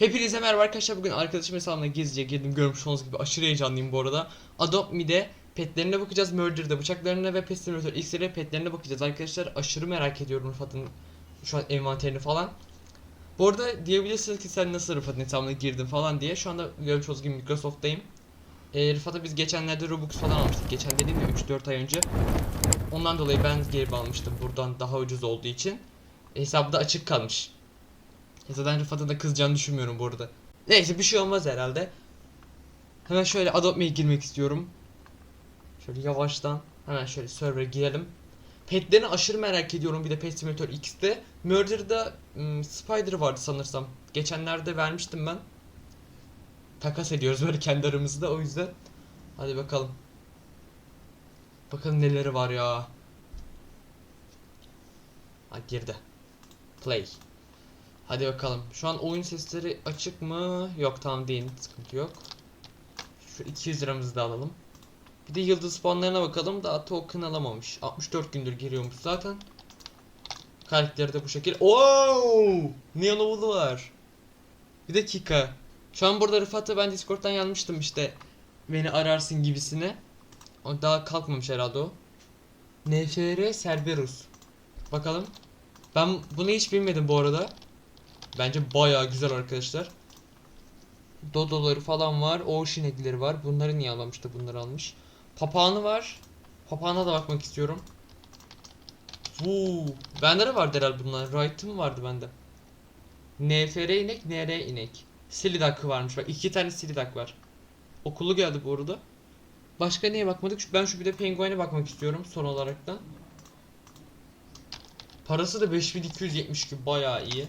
Hepinize merhaba arkadaşlar. Bugün arkadaşım hesabına gizlice girdim. Görmüş olduğunuz gibi aşırı heyecanlıyım bu arada. Adopt Me'de petlerine bakacağız. Murder'da bıçaklarına ve Pest Simulator X'lere petlerine bakacağız arkadaşlar. Aşırı merak ediyorum Rıfat'ın şu an envanterini falan. Bu arada diyebilirsiniz ki sen nasıl Rıfat'ın hesabına girdin falan diye. Şu anda görmüş olduğunuz gibi Microsoft'tayım. E, Rıfat'a biz geçenlerde Robux falan almıştık. Geçen dediğim de 3-4 ay önce. Ondan dolayı ben geri almıştım buradan daha ucuz olduğu için. Hesabı da açık kalmış. Zaten Rıfat'ın da kızacağını düşünmüyorum bu arada. Neyse bir şey olmaz herhalde. Hemen şöyle Adopt Me'ye girmek istiyorum. Şöyle yavaştan hemen şöyle server'a girelim. Petlerini aşırı merak ediyorum bir de Pet Simulator X'te. Murder'da ım, Spider vardı sanırsam. Geçenlerde vermiştim ben. Takas ediyoruz böyle kendi aramızda o yüzden. Hadi bakalım. Bakalım neleri var ya. Ha girdi. Play. Hadi bakalım. Şu an oyun sesleri açık mı? Yok tamam değil. Sıkıntı yok. Şu 200 liramızı da alalım. Bir de yıldız puanlarına bakalım. Daha token alamamış. 64 gündür giriyormuş zaten. Karakteri de bu şekil. Oo! Neon Oval'ı var. Bir dakika. Şu an burada Rıfat'a ben Discord'dan yazmıştım işte. Beni ararsın gibisine. O daha kalkmamış herhalde o. NFR Cerberus. Bakalım. Ben bunu hiç bilmedim bu arada. Bence bayağı güzel arkadaşlar. Dodoları falan var. Ocean egg'leri var. Bunları niye almamış da bunları almış. Papağanı var. Papağana da bakmak istiyorum. Vuu. Bende de vardı herhalde bunlar. Right'ım vardı bende. NFR inek, NR inek. Silidak varmış. Bak iki tane Silidak var. Okulu geldi bu arada. Başka neye bakmadık? Ben şu bir de penguene bakmak istiyorum son olaraktan. Parası da 5270 ki bayağı iyi.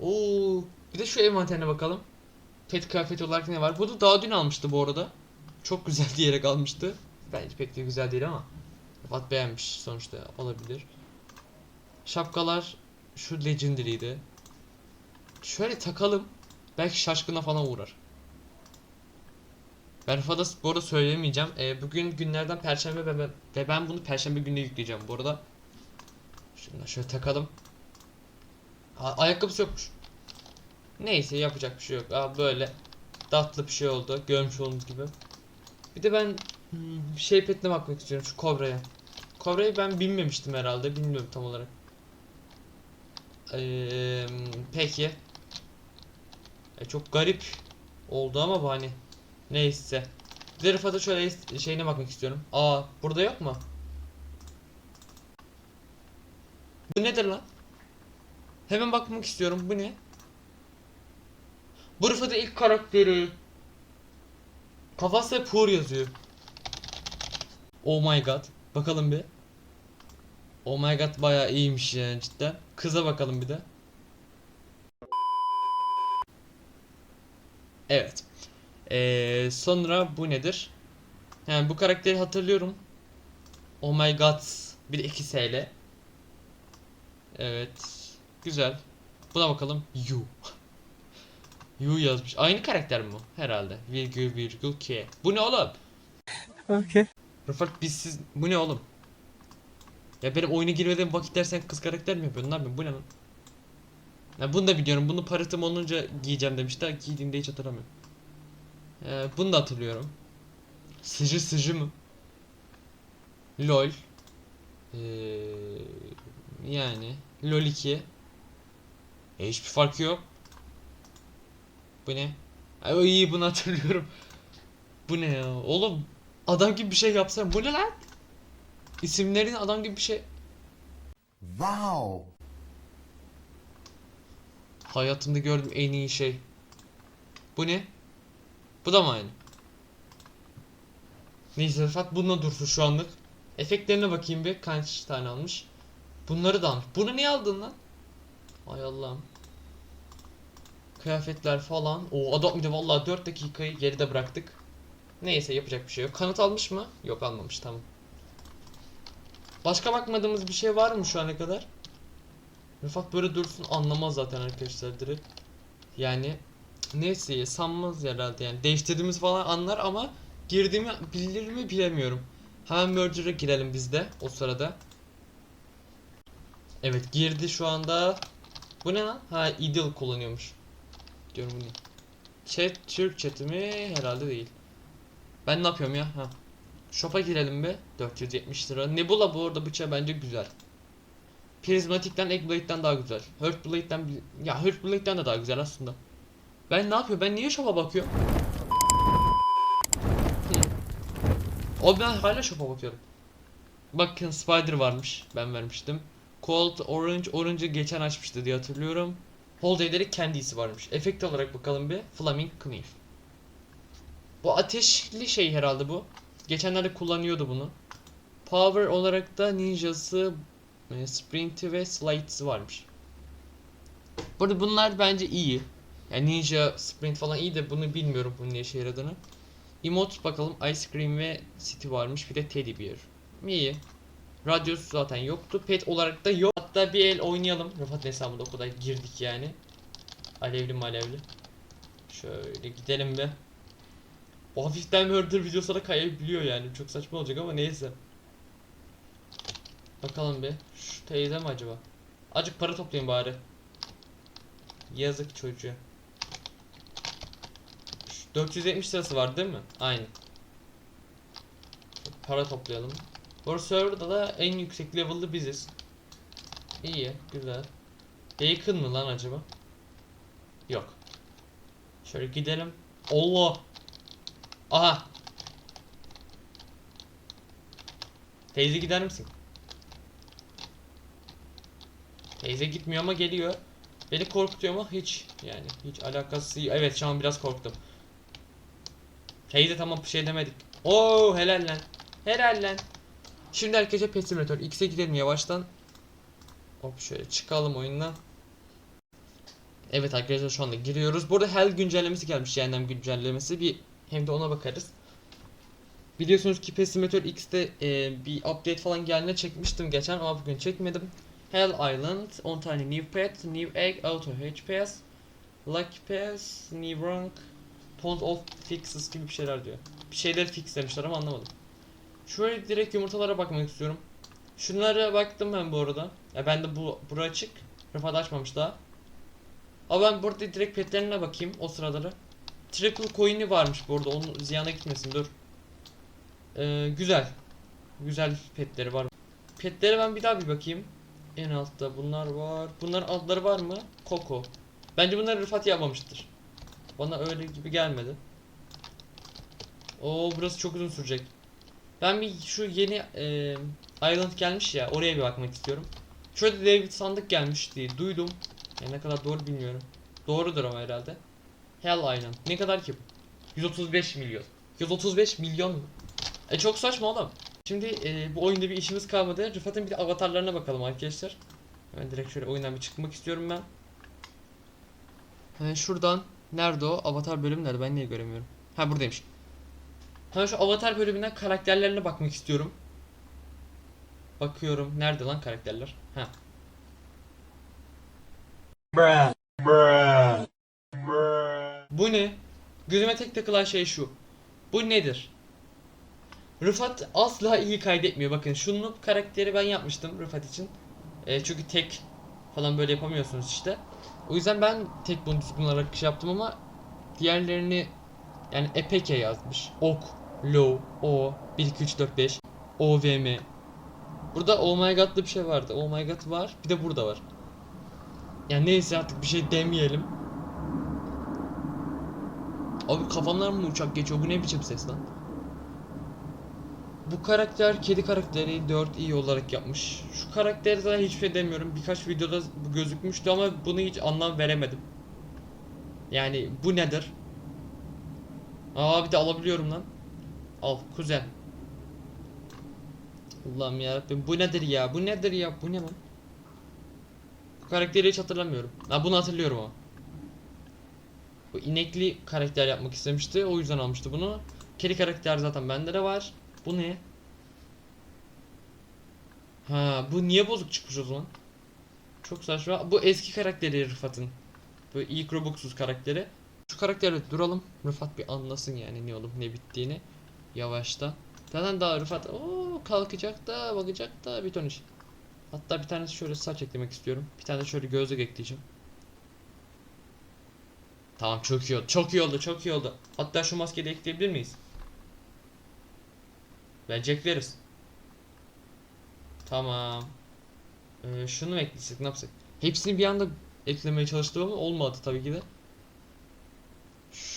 Oo, bir de şu envanterine bakalım. Pet kıyafeti olarak ne var? Bunu daha dün almıştı bu arada. Çok güzel diyerek almıştı. Bence pek de güzel değil ama. Rafat beğenmiş sonuçta olabilir. Şapkalar şu legendary'di. Şöyle takalım. Belki şaşkına falan uğrar. Ben Rıfat'a bu arada söylemeyeceğim. Ee, bugün günlerden perşembe ve ben, ve ben bunu perşembe gününe yükleyeceğim bu arada. Da şöyle takalım. A- ayakkabısı yokmuş. Neyse yapacak bir şey yok. Aa, böyle tatlı bir şey oldu. Görmüş olduğunuz gibi. Bir de ben hmm, şey petine bakmak istiyorum şu kobraya. Kobrayı ben bilmemiştim herhalde. Bilmiyorum tam olarak. Ee, peki. E, çok garip oldu ama bu hani. Neyse. Bir de Rıfat'a şöyle şeyine bakmak istiyorum. Aa burada yok mu? Bu nedir lan? Hemen bakmak istiyorum. Bu ne? Bu Rıfat'ın ilk karakteri. Kafası Pur yazıyor. Oh my god. Bakalım bir. Oh my god bayağı iyiymiş yani cidden. Kıza bakalım bir de. Evet. Ee, sonra bu nedir? Yani bu karakteri hatırlıyorum. Oh my god. Bir 2 SL. Evet. Güzel. Buna bakalım. You. You yazmış. Aynı karakter mi bu? Herhalde. Virgül virgül K. Bu ne oğlum? Okay. Rıfat biz siz... Bu ne oğlum? Ya benim oyuna girmeden vakit dersen kız karakter mi yapıyorsun? Ne yapıyorsun? Bu ne lan? Ya bunu da biliyorum. Bunu paratım olunca giyeceğim demişler. Giydiğimde hiç hatırlamıyorum. Ee, bunu da hatırlıyorum. Sıcı sıcı mı? LOL. Ee, yani. LOL 2. E, hiçbir farkı yok. Bu ne? Ay iyi bunu hatırlıyorum. Bu ne ya? Oğlum adam gibi bir şey yapsam bu ne lan? İsimlerin adam gibi bir şey. Wow. Hayatımda gördüğüm en iyi şey. Bu ne? Bu da mı aynı? Neyse Rıfat bununla dursun şu anlık. Efektlerine bakayım bir kaç tane almış. Bunları da almış. Bunu niye aldın lan? Ay Allah'ım. Kıyafetler falan. O adam bir de vallahi 4 dakikayı geride bıraktık. Neyse yapacak bir şey yok. Kanıt almış mı? Yok almamış tamam. Başka bakmadığımız bir şey var mı şu ana kadar? Rıfat böyle dursun anlamaz zaten arkadaşlar direkt. Yani neyse sanmaz herhalde yani. Değiştirdiğimiz falan anlar ama girdiğimi bilir mi bilemiyorum. Hemen merger'a girelim biz de o sırada. Evet girdi şu anda. Bu ne lan? Ha idle kullanıyormuş. Diyorum bunu. Chat Türk chat'i mi? Herhalde değil. Ben ne yapıyorum ya? Ha. Shop'a girelim be. 470 lira. Nebula bu arada bıçağı bence güzel. Prismatic'ten Eggblade'den daha güzel. Heartblade'den bi- ya Heartblade'den de daha güzel aslında. Ben ne yapıyorum? Ben niye shop'a bakıyorum? Hı. O ben hala shop'a bakıyorum. Bakın Spider varmış. Ben vermiştim. Cold Orange. Orange'ı geçen açmıştı diye hatırlıyorum. Holiday'leri kendisi varmış. Efekt olarak bakalım bir. Flaming Knife. Bu ateşli şey herhalde bu. Geçenlerde kullanıyordu bunu. Power olarak da ninjası, e, sprinti ve slight'sı varmış. Burada bunlar bence iyi. Yani ninja, sprint falan iyi de bunu bilmiyorum bunun ne işe yaradığını. Emote bakalım Ice Cream ve City varmış bir de Teddy Bear. İyi. Radyosu zaten yoktu. Pet olarak da yok. Hatta bir el oynayalım. Rıfat hesabında o kadar girdik yani. Alevli malevli. Şöyle gidelim be. O hafiften murder videosuna kayabiliyor yani. Çok saçma olacak ama neyse. Bakalım bir. Şu teyze mi acaba? Acık para toplayayım bari. Yazık çocuğa. Şu 470 lirası var değil mi? Aynı. Para toplayalım. Bu serverda da en yüksek level'lı biziz. İyi, güzel. Bacon mı lan acaba? Yok. Şöyle gidelim. Allah! Aha! Teyze gider misin? Teyze gitmiyor ama geliyor. Beni korkutuyor ama hiç yani hiç alakası Evet şu an biraz korktum. Teyze tamam bir şey demedik. Oo helal lan. Helal lan. Şimdi herkese Pet Simulator X'e gidelim yavaştan. Hop şöyle çıkalım oyundan. Evet arkadaşlar şu anda giriyoruz. Burada Hell güncellemesi gelmiş cehennem güncellemesi. Bir hem de ona bakarız. Biliyorsunuz ki Pet Simulator X'te e, bir update falan geldiğinde çekmiştim geçen ama bugün çekmedim. Hell Island, 10 tane new pet, new egg, auto pass, lucky pass, new rank, tons of fixes gibi bir şeyler diyor. Bir şeyler fix demişler ama anlamadım. Şöyle direkt yumurtalara bakmak istiyorum. Şunlara baktım ben bu arada. Ya ben de bu bura açık. Rıfat açmamış daha. Ama ben burada direkt petlerine bakayım o sıraları. Triple coin'i varmış burada. Onun ziyana gitmesin dur. Ee, güzel. Güzel petleri var. Petlere ben bir daha bir bakayım. En altta bunlar var. Bunların adları var mı? Coco. Bence bunları Rıfat yapmamıştır. Bana öyle gibi gelmedi. Oo burası çok uzun sürecek. Ben bir şu yeni e, Island gelmiş ya oraya bir bakmak istiyorum. Şurada dev bir sandık gelmiş diye duydum. Yani ne kadar doğru bilmiyorum. Doğrudur ama herhalde. Hell Island. Ne kadar ki bu? 135 milyon. 135 milyon mu? E çok saçma oğlum. Şimdi e, bu oyunda bir işimiz kalmadı. Rıfat'ın bir de avatarlarına bakalım arkadaşlar. Hemen direkt şöyle oyundan bir çıkmak istiyorum ben. Hemen şuradan. Nerede o? Avatar bölüm nerede? Ben niye göremiyorum? Ha buradaymış. Hemen şu avatar bölümünden karakterlerine bakmak istiyorum. Bakıyorum. Nerede lan karakterler? Ha. Bu ne? Gözüme tek takılan şey şu. Bu nedir? Rıfat asla iyi kaydetmiyor. Bakın şunu karakteri ben yapmıştım Rıfat için. E, çünkü tek falan böyle yapamıyorsunuz işte. O yüzden ben tek bunu düzgün olarak şey yaptım ama diğerlerini yani EPK yazmış. Ok, Low, O, 1 2 3 4 5, OVM. Burada Oh my god'lı bir şey vardı. Oh my god var. Bir de burada var. Yani neyse artık bir şey demeyelim. Abi kafamdan mı uçak geçiyor? Bu ne biçim ses lan? Bu karakter kedi karakteri 4 iyi olarak yapmış. Şu karakteri zaten hiçbir şey demiyorum. Birkaç videoda bu gözükmüştü ama bunu hiç anlam veremedim. Yani bu nedir? Aa bir de alabiliyorum lan. Al kuzen. Allah'ım yarabbim bu nedir ya? Bu nedir ya? Bu ne lan? Bu karakteri hiç hatırlamıyorum. Ha bunu hatırlıyorum ama. Bu inekli karakter yapmak istemişti. O yüzden almıştı bunu. Kedi karakter zaten bende de var. Bu ne? Ha bu niye bozuk çıkmış o zaman? Çok saçma. Bu eski karakteri Rıfat'ın. Bu ilk Robux'uz karakteri. Şu karakterle duralım. Rıfat bir anlasın yani ne olup ne bittiğini. Yavaştan. Zaten daha Rıfat o kalkacak da bakacak da bir ton iş. Hatta bir tanesi şöyle saç eklemek istiyorum. Bir tane de şöyle gözlük ekleyeceğim. Tamam çok iyi oldu. Çok iyi oldu. Çok iyi oldu. Hatta şu maskeyi de ekleyebilir miyiz? Bence ekleriz. Tamam. Ee, şunu mu eklesek ne yapsak? Hepsini bir anda eklemeye çalıştım ama olmadı tabii ki de.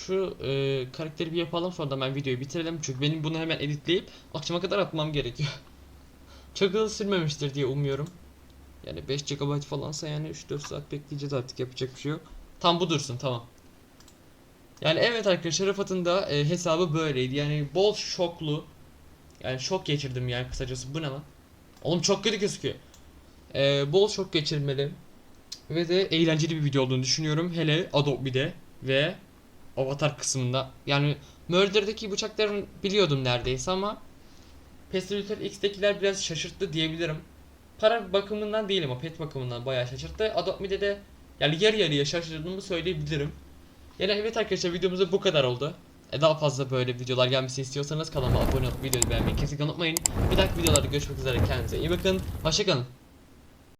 Şu e, karakteri bir yapalım sonra da ben videoyu bitirelim. Çünkü benim bunu hemen editleyip akşama kadar atmam gerekiyor. Çok hızlı sürmemiştir diye umuyorum. Yani 5 GB falansa yani 3-4 saat bekleyeceğiz artık yapacak bir şey yok. Tam bu dursun tamam. Yani evet arkadaşlar Rıfat'ın da e, hesabı böyleydi. Yani bol şoklu. Yani şok geçirdim yani kısacası. Bu ne lan? Oğlum çok kötü gözüküyor. E, bol şok geçirmeli. Ve de eğlenceli bir video olduğunu düşünüyorum. Hele Adobe'de ve Avatar kısmında. Yani Murder'daki bıçakların biliyordum neredeyse ama Pestilitor X'tekiler biraz şaşırttı diyebilirim. Para bakımından değil ama pet bakımından bayağı şaşırttı. Adobe'de de yani yarı yarıya şaşırdığımı söyleyebilirim. Yani evet arkadaşlar videomuzda bu kadar oldu. E daha fazla böyle videolar gelmesini istiyorsanız kanalıma abone olup videoyu beğenmeyi kesinlikle unutmayın. Bir dahaki videolarda görüşmek üzere kendinize iyi bakın. Hoşçakalın.